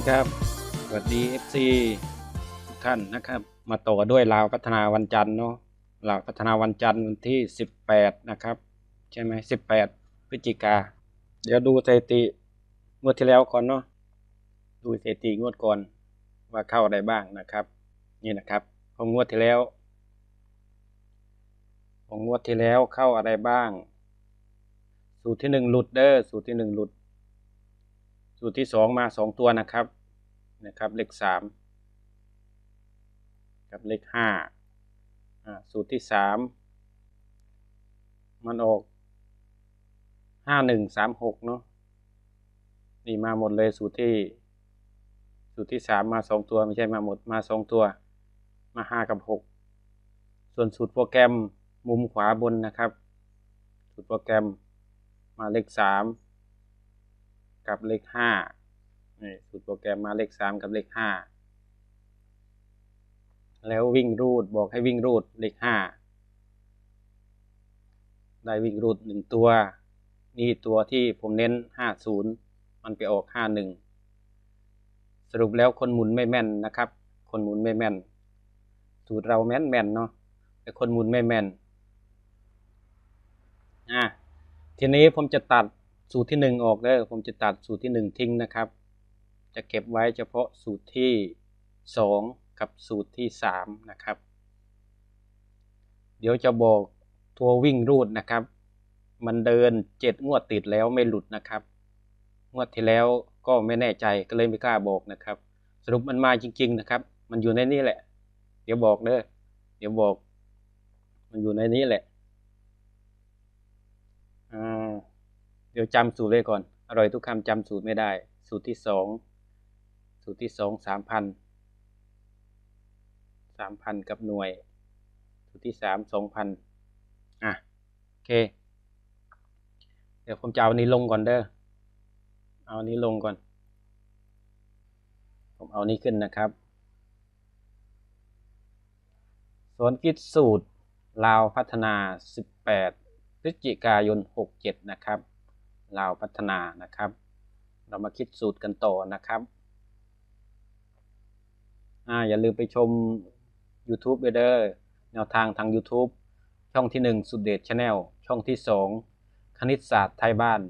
ีครับ สวัสดี FC ทุกท่านนะครับ มาต่อด้วยลาวพัฒนาวันจันทร์เนาะลาวพัฒนาวันจันทร์วันที่ 18 นะครับ ใช่ไหม18 พฤศจิกา เดี๋ยวดูสถิติงวดที่แล้วก่อนเนาะ ดูสถิติงวดก่อนว่าเข้าอะไรบ้างนะครับ นี่นะครับของงวดที่แล้ว ของงวดที่แล้วเข้าอะไรบ้าง สูตรที่หนึ่งหลุดเด้อ สูตรที่หนึ่งหลุดสูตรที่สองมาสองตัวนะครับ นะครับเลขสามกับเลขห้าสูตรที่สามมันออกห้าหนึ่งสามหกเนาะนี่มาหมดเลยสูตรที่ สูตรที่สามมาสองตัวไม่ใช่มาหมดมาสองตัว มาห้ากับหกส่วนสูตรโปรแกรมมุมขวาบนนะครับ สูตรโปรแกรมมาเลขสามกับเลขห้า รแกรมมาเลขสามกับเลขห้าแล้ววิ่งรูดบอกให้วิ่งรูดเลขห้าได้วิ่งรูดหนึ่งตัว นี่ตัวที่ผมเน้นห้าศูนย์มันไปออกห้าหนึ่งสรุปแล้วคนหมุนไม่แม่นนะครับ คนหมุนไม่แม่น สูตรเราแม่นแม่นเนาะแต่คนหมุนไม่แม่นอะทีนี้ผมจะตัดสูตรที่หนึ่งออกเด้อผมจะตัดสูตรที่หนึ่งทิ้งนะครับ จะเก็บไว้เฉพาะสูตรที่สองกับสูตรที่สามนะครับ เดี๋ยวจะบอกตัววิ่งรูดนะครับ มันเดินเจ็ดงวดติดแล้วไม่หลุดนะครับ งวดที่แล้วก็ไม่แน่ใจก็เลยไม่กล้าบอกนะครับ สรุปมันมาจริง ๆนะครับ มันอยู่ในนี้แหละ เดี๋ยวบอกเด้อเดี๋ยวบอก มันอยู่ในนี้แหละอ่าเดี๋ยวจำสูตรไว้ก่อน อร่อยทุกคำจำสูตรไม่ได้ สูตรที่สอง สูตรที่สองสามพันสามพันกับหน่วย สูตรที่สามสองพันอะโอเค เดี๋ยวผมจะเอาอันนี้ลงก่อนเด้อเอาอันนี้ลงก่อน ผมเอานี้ขึ้นนะครับสวนคิดสูตรลาวพัฒนา 18 พฤศจิกายน 67 นะครับ ลาวพัฒนานะครับ เรามาคิดสูตรกันต่อนะครับ อ่าอย่าลืมไปชม YouTube ด้วยเด้อแนวทางทาง YouTube ช่องที่ 1 สุดเดชชาแนลช่องที่ 2 คณิตศาสตร์ไทยบ้าน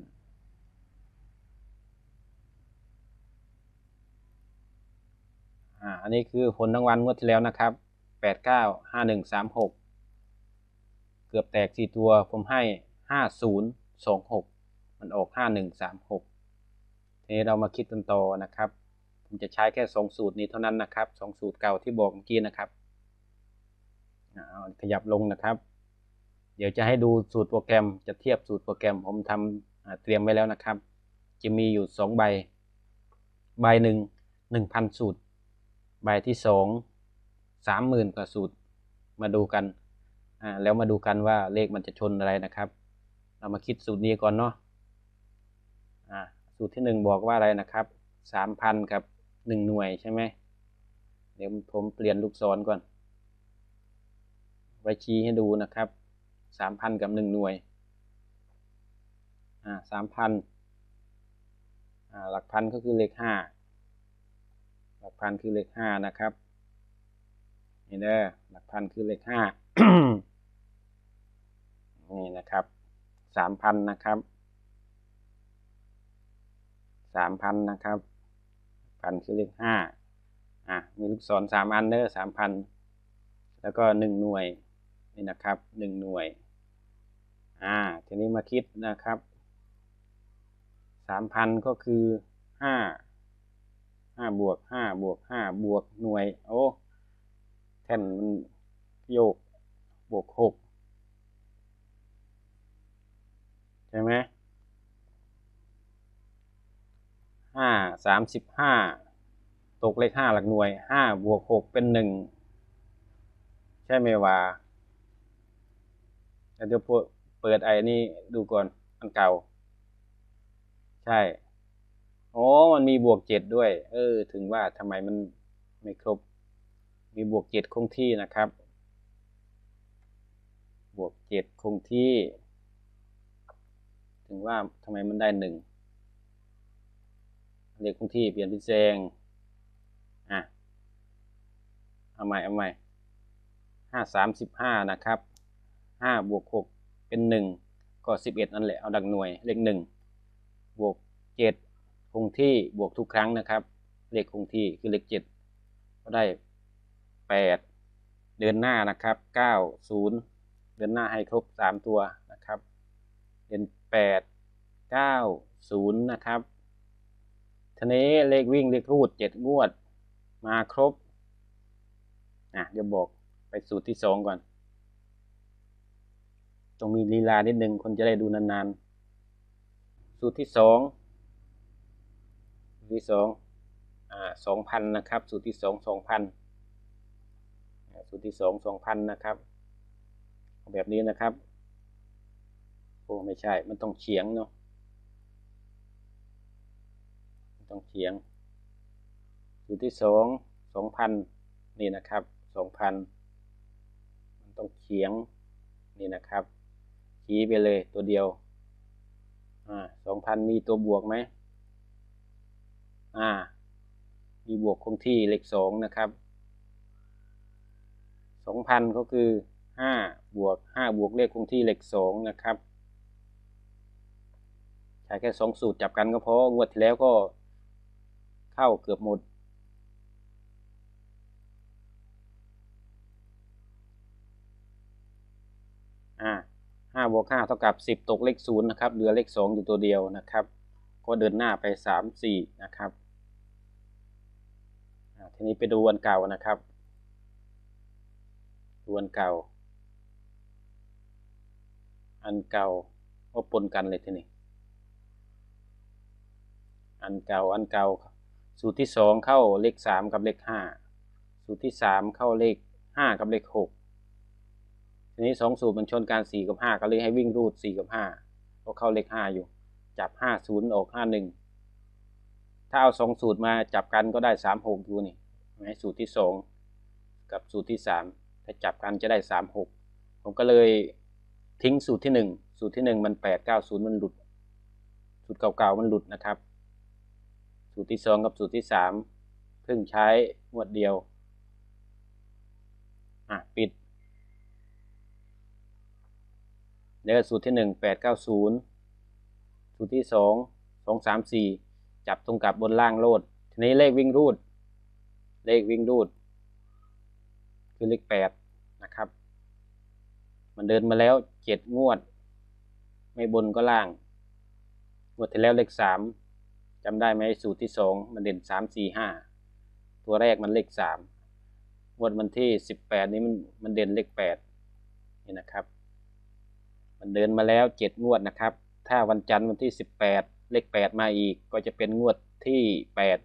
อ่าอันนี้คือผลรางวัลงวดที่แล้วนะครับแปดเก้าห้าหนึ่งสามหกเกือบแตกสี่ตัวผมให้ห้าศูนย์สองหกมันออกห้าหนึ่งสามหกทีนี้เรามาคิดกันต่อนะครับ ผมจะใช้แค่สองสูตรนี้เท่านั้นนะครับสองสูตรเก่าที่บอกเมื่อกี้นะครับขยับลงนะครับ เดี๋ยวจะให้ดูสูตรโปรแกรม จะเทียบสูตรโปรแกรม ผมทำอ่าเตรียมไว้แล้วนะครับ จะมีอยู่สองใบ ใบหนึ่งหนึ่งพันสูตร ใบที่สองสามหมื่นกว่าสูตร มาดูกัน แล้วมาดูกันว่าเลขมันจะชนอะไรนะครับ เรามาคิดสูตรนี้ก่อนเนาะสูตรที่หนึ่งบอกว่าอะไรนะครับสามพันกับ หนึ่งหน่วยใช่ไหมเดี๋ยวผมเปลี่ยนลูกศรก่อน ไว้ชี้ให้ดูนะครับสามพันกับหนึ่งหน่วย อ่าสามพันอ่าหลักพันก็คือเลขห้าหลักพันคือเลขห้านะครับนี่เด้อหลักพันคือเลขห้านี่นะครับสามพันนะครับสามพันนะครับ พันคือเลขห้าอะมีลูกศรสามอันเด้อสามพันแล้วก็หนึ่งหน่วยนี่นะครับหนึ่งหน่วยอ่าทีนี้มาคิดนะครับสามพันก็คือห้าห้าบวกห้าบวกห้าบวกหน่วยโอ้แท่นมันโยกบวกหกใช่ไหม ห้าสามสิบห้าตกเลขห้าหลักหน่วยห้าบวกหกเป็นหนึ่งใช่ไหมวะเดี๋ยวพเปิดไอ้นี่ดูก่อนอันเก่า ใช่โอ้มันมีบวกเจ็ดด้วย เออ ถึงว่าทำไมมันไม่ครบ มีบวกเจ็ดคงที่นะครับ บวกเจ็ดคงที่ ถึงว่าทำไมมันได้หนึ่ง เลขคงที่เปลี่ยนเป็นแซงเอาใหม่เอาใหม่ห้าสามสิบห้านะครับห้าบวกหกเป็นหนึ่งก็สิบเอ็ดนั่นแหละเอาดักหน่วยเลขหนึ่งบวกเจ็ดคงที่บวกทุกครั้งนะครับ เลขคงที่คือเลขเจ็ดก็ได้แปดเดินหน้านะครับเก้าศูนย์เดินหน้าให้ครบสามตัวนะครับ เดินแปดเก้าศูนย์นะครับ ทีนี้เลขวิ่งเลขรูดเจ็ดงวด มาครบอะเดี๋ยวบอกไปสูตรที่สองก่อนต้องมีลีลานิดนึงคนจะได้ดูนานๆ สูตรที่สองสูตรที่สองอ่าสองพันนะครับ สูตรที่สองสองพันสูตรที่สองสองพันนะครับ แบบนี้นะครับ โอ้ไม่ใช่ มันต้องเฉียงเนาะ ต้องเฉียง สูตรที่สองสองพันนี่นะครับสองพันมันต้องเฉียงนี่นะครับ ชี้ไปเลยตัวเดียวอ่าสองพันมีตัวบวกไหมอ่า มีบวกคงที่เลขสองนะครับสองพันก็คือห้าบวกห้าบวกเลขคงที่เลขสองนะครับใช้แค่สองสูตรจับกันก็พองวดที่แล้วก็ เข้าเกือบหมด อ่าห้าบวกห้าเท่ากับสิบตกเลขศูนย์นะครับเหลือเลขสองอยู่ตัวเดียวนะครับ ก็เดินหน้าไปสามสี่นะครับอ่าทีนี้ไปดูวันเก่านะครับดูวันเก่า อันเก่าก็ปนกันเลยทีนี้อันเก่าอันเก่า สูตรที่สองเข้าเลขสามกับเลขห้าสูตรที่สามเข้าเลขห้ากับเลขหกทีนี้สองสูตรมันชนกันสี่กับห้าก็เลยให้วิ่งรูดสี่กับห้าก็เข้าเลขห้าอยู่ จับห้าศูนย์ออกห้าหนึ่งถ้าเอาสองสูตรมาจับกันก็ได้สามหกอยู่นี่ไหมสูตรที่สองกับสูตรที่สามถ้าจับกันจะได้สามหกผมก็เลยทิ้งสูตรที่หนึ่งสูตรที่หนึ่งมันแปดเก้าศูนย์มันหลุด สูตรเก่าๆมันหลุดนะครับ สูตรที่สองกับสูตรที่สามเพิ่งใช้งวดเดียว อะ ปิดแล้วสูตรที่หนึ่งแปดเก้าศูนย์สูตรที่สองสองสามสี่จับตรงกับบนล่างโลด ทีนี้เลขวิ่งรูด เลขวิ่งรูด คือเลขแปดนะครับ มันเดินมาแล้วเจ็ดงวด ไม่บนก็ล่าง งวดที่แล้วเลขสาม จำได้ไหมสูตรที่สองมันเด่นสามสี่ห้าตัวแรกมันเลขสามงวดวันที่สิบแปดนี้มันมันเด่นเลขแปดนี่นะครับ มันเดินมาแล้วเจ็ดงวดนะครับ ถ้าวันจันทร์วันที่สิบแปดเลขแปดมาอีกก็จะเป็นงวดที่แปด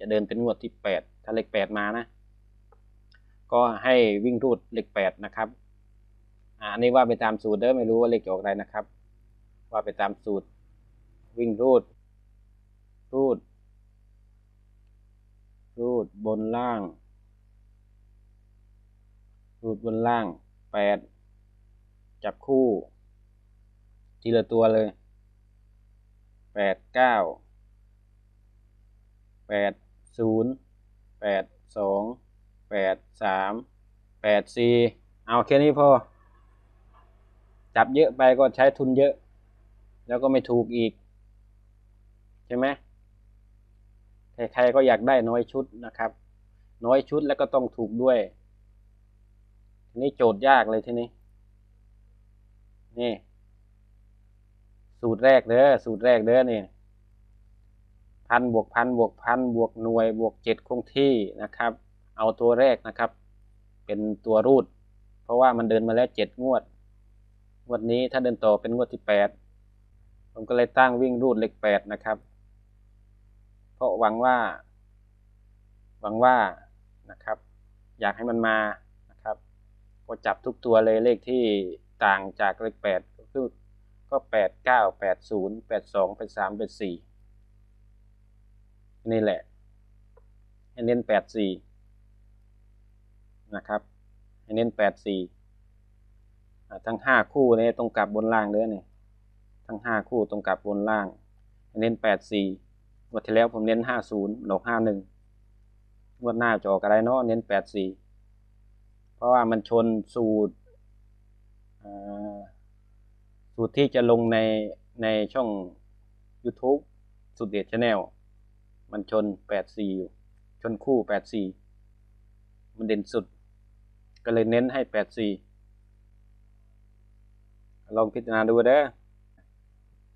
จะเดินเป็นงวดที่แปดถ้าเลขแปดมานะ ก็ให้วิ่งรูดเลขแปดนะครับอันนี้ว่าไปตามสูตรเด้อไม่รู้ว่าเลขจะออกอะไรนะครับ ว่าไปตามสูตรวิ่งรูด รูด รูดบนล่าง รูดบนล่างแปดจับคู่ ทีละตัวเลยแปดเก้าแปดศูนย์แปดสองแปดสามแปดสี่เอาแค่นี้พอ จับเยอะไปก็ใช้ทุนเยอะ แล้วก็ไม่ถูกอีก ใช่ไหม ใครๆก็อยากได้น้อยชุดนะครับ น้อยชุดแล้วก็ต้องถูกด้วยทีนี้โจทย์ยากเลยทีนี้ นี่ สูตรแรกเด้อสูตรแรกเด้อนี่พันบวกพันบวกพันบวกหน่วยบวกเจ็ดคงที่นะครับ เอาตัวแรกนะครับ เป็นตัวรูด เพราะว่ามันเดินมาแล้วเจ็ดงวดงวดนี้ถ้าเดินต่อเป็นงวดที่แปดผมก็เลยตั้งวิ่งรูดเลขแปดนะครับ เพราะหวังว่า หวังว่านะครับ อยากให้มันมานะครับ ก็จับทุกตัวเลยเลขที่ต่างจากเลขแปดก็คือก็แปดเก้าแปดศูนย์แปดสองแปดสามแปดสี่นี่แหละให้เน้นแปดสี่นะครับให้เน้นแปดสี่ทั้งห้าคู่เนี้ตรงกลับบนล่างเลยนี่ทั้งห้าคู่ตรงกลับบนล่างให้เน้นแปดสี่ วดที่แล้วผมเน้นห้าศูนย์ดอกห้าหนึ่งงวดหน้าจอกอะไรเนาะเน้นแปดสี่เพราะว่ามันชนสูตรสูตรที่จะลงในในช่อง YouTube สุดเด็ดชาแนลมันชน84อยู่ชนคู่84มันเด่นสุด ก็เลยเน้นให้84ลองพิจารณาดูเด้อ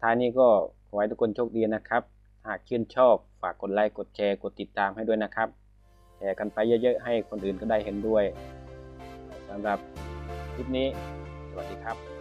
ท้ายนี้ก็ขอให้ทุกคนโชคดีนะครับ หากชื่นชอบ ฝากกดไลค์ กดแชร์ กดติดตามให้ด้วยนะครับ แชร์กันไปเยอะๆ ให้คนอื่นก็ได้เห็นด้วยสำหรับคลิปนี้ สวัสดีครับ